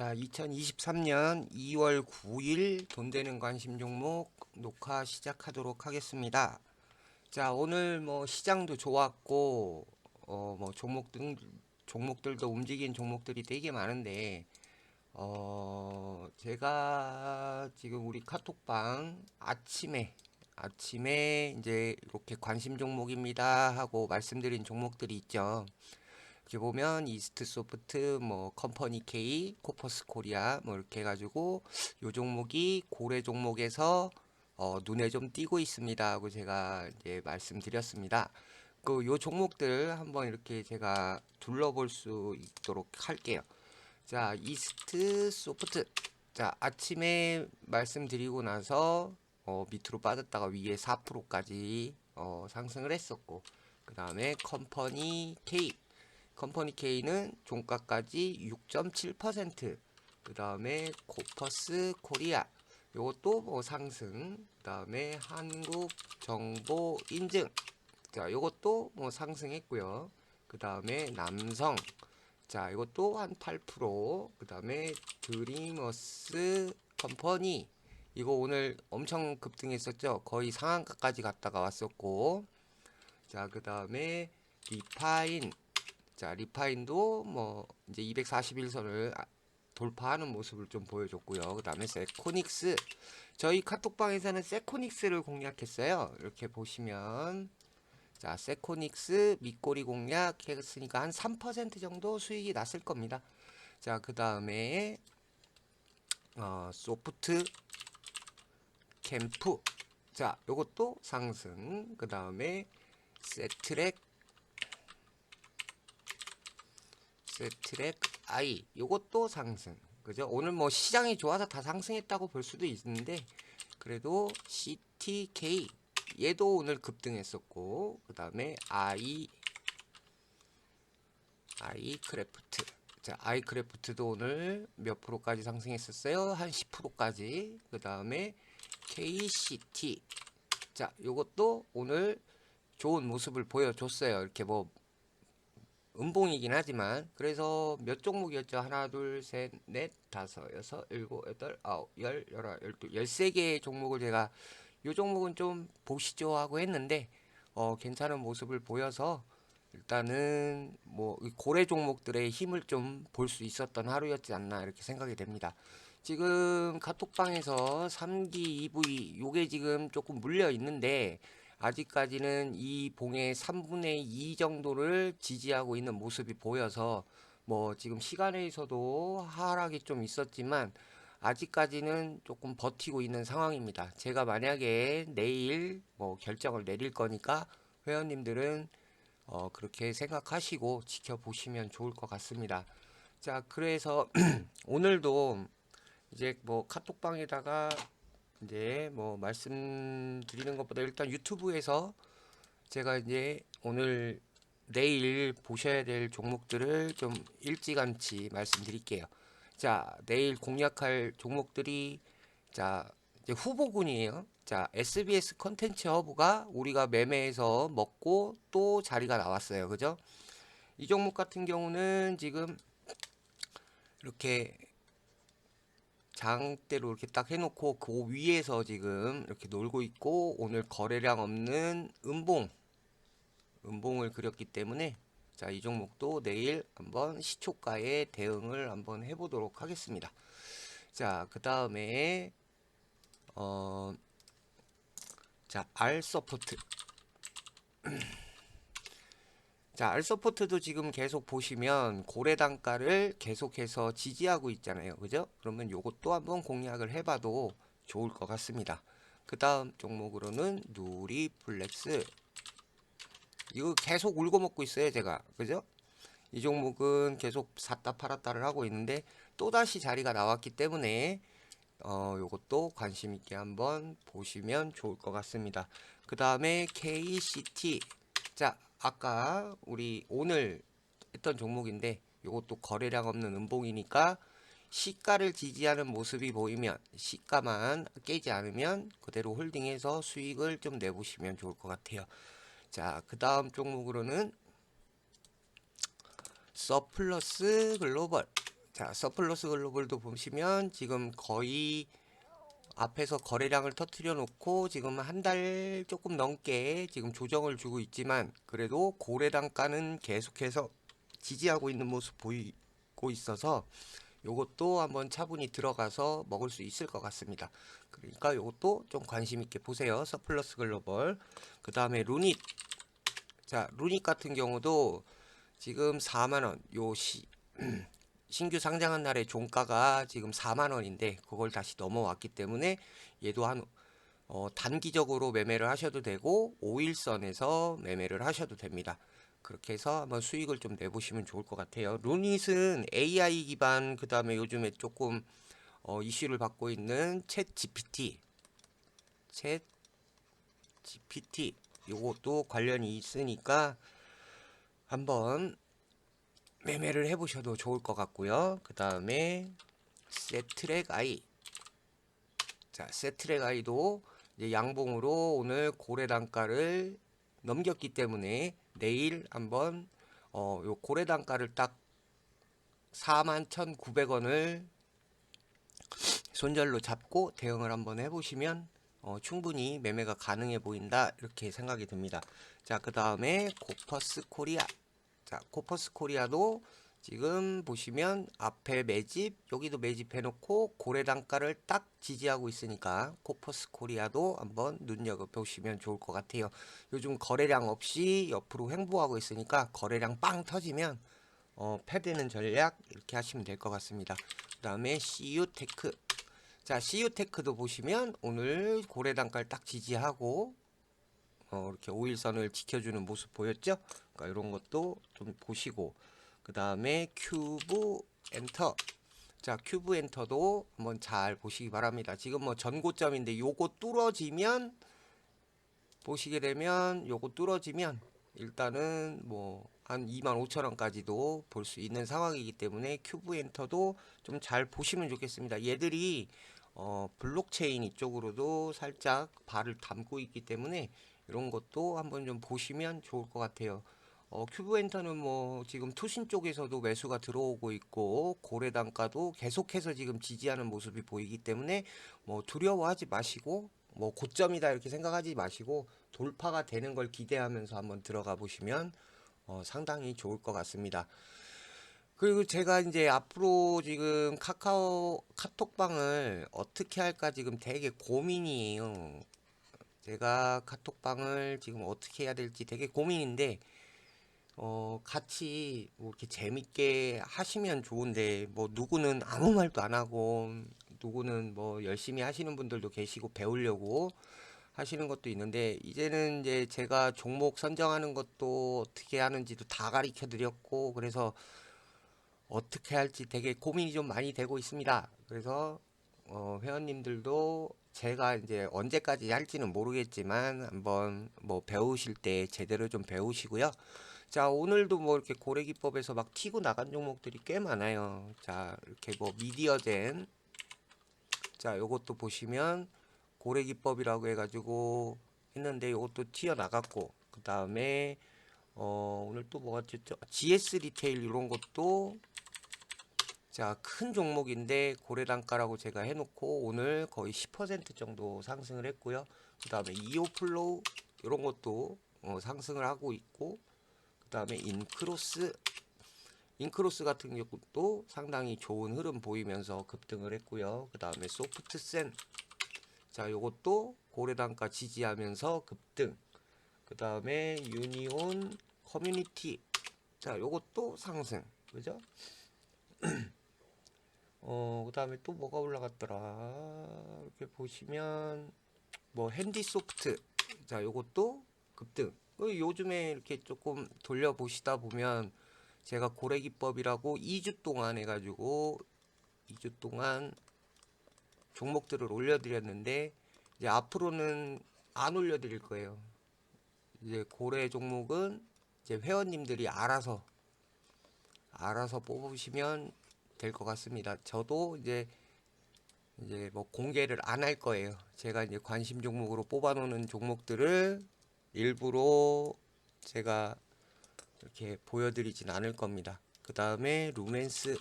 자, 2023년 2월 9일 돈 되는 관심 종목 녹화 시작하도록 하겠습니다. 자, 오늘 뭐 시장도 좋았고 어 뭐 종목들 종목들도 움직인 종목들이 되게 많은데 어 제가 지금 우리 카톡방 아침에 아침에 이제 이렇게 관심 종목입니다 하고 말씀드린 종목들이 있죠. 이렇게 보면 이스트 소프트, 뭐 컴퍼니 K, 코퍼스 코리아 뭐 이렇게 해가지고 요 종목이 고래 종목에서 어, 눈에 좀 띄고 있습니다 하고 제가 이제 말씀드렸습니다. 그 요 종목들 한번 이렇게 제가 둘러볼 수 있도록 할게요. 자, 이스트 소프트. 자, 아침에 말씀드리고 나서 어, 밑으로 빠졌다가 위에 4%까지 어, 상승을 했었고 그 다음에 컴퍼니 K 컴퍼니 K는 종가까지 6.7%. 그 다음에 코퍼스 코리아. 요것도 뭐 상승. 그 다음에 한국 정보 인증. 자, 요것도 뭐 상승했고요. 그 다음에 남성. 자, 이것도 한 8%. 그 다음에 드리머스 컴퍼니. 이거 오늘 엄청 급등했었죠. 거의 상한가까지 갔다가 왔었고. 자, 그 다음에 리파인. 자, 리파인도 뭐 이제 241선을 돌파하는 모습을 좀 보여줬고요. 그 다음에 세코닉스. 저희 카톡방에서는 세코닉스를 공략했어요. 이렇게 보시면 자, 세코닉스 밑꼬리 공략 했으니까 한 3% 정도 수익이 났을 겁니다. 자, 그 다음에 어, 소프트 캠프. 자, 요것도 상승. 그 다음에 세트렉 세트렉 I 요것도 상승. 그죠? 오늘 뭐 시장이 좋아서 다 상승했다고 볼 수도 있는데 그래도 CTK 얘도 오늘 급등했었고 그 다음에 I 아이크래프트. 자 아이크래프트도 오늘 몇 프로까지 상승했었어요? 한 10%까지. 그 다음에 KCT 자 요것도 오늘 좋은 모습을 보여줬어요. 이렇게 뭐 음봉이긴 하지만 그래서 몇 종목이었죠 하나 둘 셋 넷 다섯 여섯 일곱 여덟 아홉 열 열하 열두 열세 개의 종목을 제가 요 종목은 좀 보시죠 하고 했는데 어 괜찮은 모습을 보여서 일단은 뭐이 고래 종목들의 힘을 좀 볼 수 있었던 하루였지 않나 이렇게 생각이 됩니다. 지금 카톡방에서 3기 EV 요게 지금 조금 물려 있는데 아직까지는 이 봉의 3분의 2 정도를 지지하고 있는 모습이 보여서 뭐 지금 시간에서도 하락이 좀 있었지만 아직까지는 조금 버티고 있는 상황입니다. 제가 만약에 내일 뭐 결정을 내릴 거니까 회원님들은 어 그렇게 생각하시고 지켜보시면 좋을 것 같습니다. 자, 그래서 오늘도 이제 뭐 카톡방에다가 이제 뭐 말씀드리는 것보다 일단 유튜브에서 제가 이제 오늘 내일 보셔야 될 종목들을 좀 일찌감치 말씀드릴게요. 자, 내일 공략할 종목들이 자, 이제 후보군이에요. 자, SBS 컨텐츠 허브가 우리가 매매해서 먹고 또 자리가 나왔어요. 그죠? 이 종목 같은 경우는 지금 이렇게 장대로 이렇게 딱 해놓고 그 위에서 지금 이렇게 놀고 있고 오늘 거래량 없는 음봉 음봉을 그렸기 때문에 자 이 종목도 내일 한번 시초가에 대응을 한번 해보도록 하겠습니다. 자그 다음에 어, 자 R 서포트 자, 알서포트도 지금 계속 보시면 고래 단가를 계속해서 지지하고 있잖아요. 그죠? 그러면 요것도 한번 공략을 해봐도 좋을 것 같습니다. 그 다음 종목으로는 누리플렉스. 이거 계속 울고 먹고 있어요, 제가. 그죠? 이 종목은 계속 샀다 팔았다를 하고 있는데 또다시 자리가 나왔기 때문에 어, 요것도 관심 있게 한번 보시면 좋을 것 같습니다. 그 다음에 KCT. 자, 아까 우리 오늘 했던 종목인데 이것도 거래량 없는 음봉이니까 시가를 지지하는 모습이 보이면 시가만 깨지 않으면 그대로 홀딩해서 수익을 좀 내보시면 좋을 것 같아요. 자, 그 다음 종목으로는 서플러스 글로벌. 자, 서플러스 글로벌도 보시면 지금 거의 앞에서 거래량을 터트려 놓고 지금 한 달 조금 넘게 지금 조정을 주고 있지만 그래도 고래 단가는 계속해서 지지하고 있는 모습 보이고 있어서 요것도 한번 차분히 들어가서 먹을 수 있을 것 같습니다. 그러니까 요것도 좀 관심 있게 보세요. 서플러스 글로벌. 그 다음에 루닛. 자, 루닛 같은 경우도 지금 4만원, 요 시, 신규 상장한 날의 종가가 지금 4만 원인데 그걸 다시 넘어왔기 때문에 얘도 한 어, 단기적으로 매매를 하셔도 되고 5일선에서 매매를 하셔도 됩니다. 그렇게 해서 한번 수익을 좀 내보시면 좋을 것 같아요. 루닛은 AI 기반 그 다음에 요즘에 조금 어, 이슈를 받고 있는 챗 GPT, 챗 GPT 요것도 관련이 있으니까 한번 매매를 해보셔도 좋을 것 같고요. 그 다음에 세트랙 아이. 자, 세트랙 아이도 양봉으로 오늘 고래 단가를 넘겼기 때문에 내일 한번 어, 요 고래 단가를 딱 41,900원을 손절로 잡고 대응을 한번 해보시면 어, 충분히 매매가 가능해 보인다 이렇게 생각이 듭니다. 자, 그 다음에 고퍼스 코리아. 자, 코퍼스 코리아도 지금 보시면 앞에 매집, 여기도 매집해 놓고 고래 단가를 딱 지지하고 있으니까 코퍼스 코리아도 한번 눈여겨보시면 좋을 것 같아요. 요즘 거래량 없이 옆으로 횡보하고 있으니까 거래량 빵 터지면 어, 패드는 전략 이렇게 하시면 될 것 같습니다. 그 다음에 CU테크. 자, CU테크도 보시면 오늘 고래 단가를 딱 지지하고 어, 이렇게 5일선을 지켜주는 모습 보였죠? 그러니까 이런 것도 좀 보시고 그 다음에 큐브 엔터. 자 큐브 엔터도 한번 잘 보시기 바랍니다. 지금 뭐 전고점인데 요거 뚫어지면 보시게 되면 요거 뚫어지면 일단은 뭐 한 25,000원까지도 볼 수 있는 상황이기 때문에 큐브 엔터도 좀 잘 보시면 좋겠습니다. 얘들이 어 블록체인 이쪽으로도 살짝 발을 담고 있기 때문에 이런 것도 한번 좀 보시면 좋을 것 같아요. 어, 큐브 엔터는 뭐 지금 투신 쪽에서도 매수가 들어오고 있고 고래 단가도 계속해서 지금 지지하는 모습이 보이기 때문에 뭐 두려워하지 마시고 뭐 고점이다 이렇게 생각하지 마시고 돌파가 되는 걸 기대하면서 한번 들어가 보시면 어, 상당히 좋을 것 같습니다. 그리고 제가 이제 앞으로 지금 카카오 카톡방을 어떻게 할까 지금 되게 고민이에요. 제가 카톡방을 지금 어떻게 해야 될지 되게 고민인데 어 같이 뭐 이렇게 재밌게 하시면 좋은데 뭐 누구는 아무 말도 안 하고 누구는 뭐 열심히 하시는 분들도 계시고 배우려고 하시는 것도 있는데 이제는 이제 제가 종목 선정하는 것도 어떻게 하는지도 다 가르쳐 드렸고 그래서 어떻게 할지 되게 고민이 좀 많이 되고 있습니다. 그래서 어, 회원님들도 제가 이제 언제까지 할지는 모르겠지만 한번 뭐 배우실 때 제대로 좀 배우시고요. 자, 오늘도 뭐 이렇게 고래 기법에서 막 튀고 나간 종목들이 꽤 많아요. 자, 이렇게 뭐 미디어젠. 자, 요것도 보시면 고래 기법이라고 해 가지고 했는데 요것도 튀어 나갔고, 그 다음에 어, 오늘 또 뭐가 튀었죠? GS 리테일 이런 것도 자, 큰 종목인데 고래 단가라고 제가 해놓고 오늘 거의 10% 정도 상승을 했고요. 그 다음에 이오 플로우 이런 것도 어, 상승을 하고 있고, 그 다음에 인크로스 인크로스 같은 경우도 상당히 좋은 흐름 보이면서 급등을 했고요. 그 다음에 소프트센 자, 요것도 고래 단가 지지하면서 급등. 그 다음에 유니온 커뮤니티 자, 요것도 상승. 그죠? 어, 그 다음에 또 뭐가 올라갔더라. 이렇게 보시면, 뭐, 핸디 소프트. 자, 요것도 급등. 어, 요즘에 이렇게 조금 돌려보시다 보면, 제가 고래기법이라고 2주 동안 해가지고, 2주 동안 종목들을 올려드렸는데, 이제 앞으로는 안 올려드릴 거예요. 이제 고래 종목은 이제 회원님들이 알아서, 알아서 뽑으시면 될 것 같습니다. 저도 이제 이제 뭐 공개를 안 할 거예요. 제가 이제 관심 종목으로 뽑아놓는 종목들을 일부러 제가 이렇게 보여드리진 않을 겁니다. 그 다음에 루멘스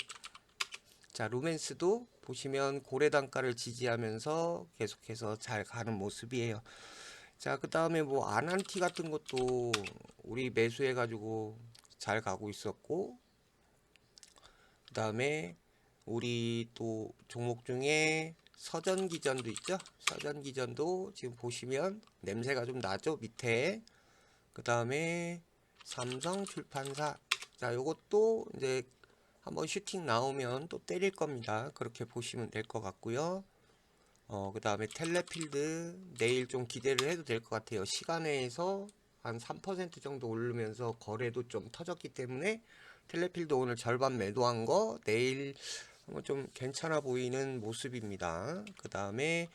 자, 루멘스도 보시면 고래 단가를 지지하면서 계속해서 잘 가는 모습이에요. 자, 그 다음에 뭐 아난티 같은 것도 우리 매수해 가지고 잘 가고 있었고, 그 다음에 우리 또 종목 중에 서전기전도 있죠? 서전기전도 지금 보시면 냄새가 좀 나죠? 밑에. 그 다음에 삼성 출판사. 자, 요것도 이제 한번 슈팅 나오면 또 때릴 겁니다. 그렇게 보시면 될 것 같고요. 어, 그 다음에 텔레필드 내일 좀 기대를 해도 될 것 같아요. 시간에서 한 3% 정도 오르면서 거래도 좀 터졌기 때문에 텔레필드 오늘 절반 매도한 거 내일 한번 좀 괜찮아 보이는 모습입니다. 그 다음에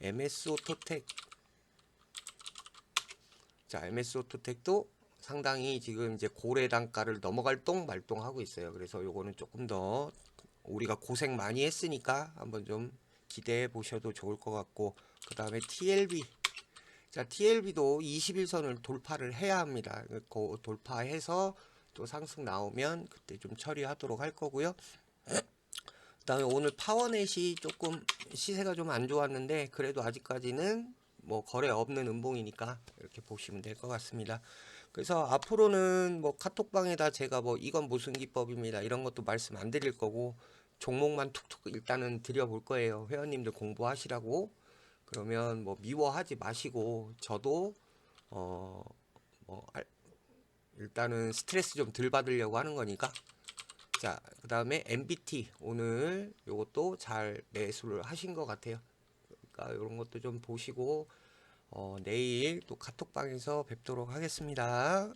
MS 오토텍 자 MS 오토텍도 상당히 지금 이제 고래 단가를 넘어갈 똥 말똥 하고 있어요. 그래서 요거는 조금 더 우리가 고생 많이 했으니까 한번 좀 기대해 보셔도 좋을 것 같고 그 다음에 TLB 자 TLB도 21선을 돌파를 해야 합니다. 그 돌파해서 또 상승 나오면 그때 좀 처리하도록 할 거고요. 그다음에 오늘 파워넷이 조금 시세가 좀 안 좋았는데 그래도 아직까지는 뭐 거래 없는 음봉이니까 이렇게 보시면 될 것 같습니다. 그래서 앞으로는 뭐 카톡방에다 제가 뭐 이건 무슨 기법입니다 이런 것도 말씀 안 드릴 거고 종목만 툭툭 일단은 드려볼 거예요. 회원님들 공부하시라고 그러면 뭐 미워하지 마시고 저도 어뭐 일단은 스트레스 좀 덜 받으려고 하는 거니까 자, 그 다음에 MBT 오늘 요것도 잘 매수를 하신 것 같아요. 그러니까 이런 것도 좀 보시고 어, 내일 또 카톡방에서 뵙도록 하겠습니다.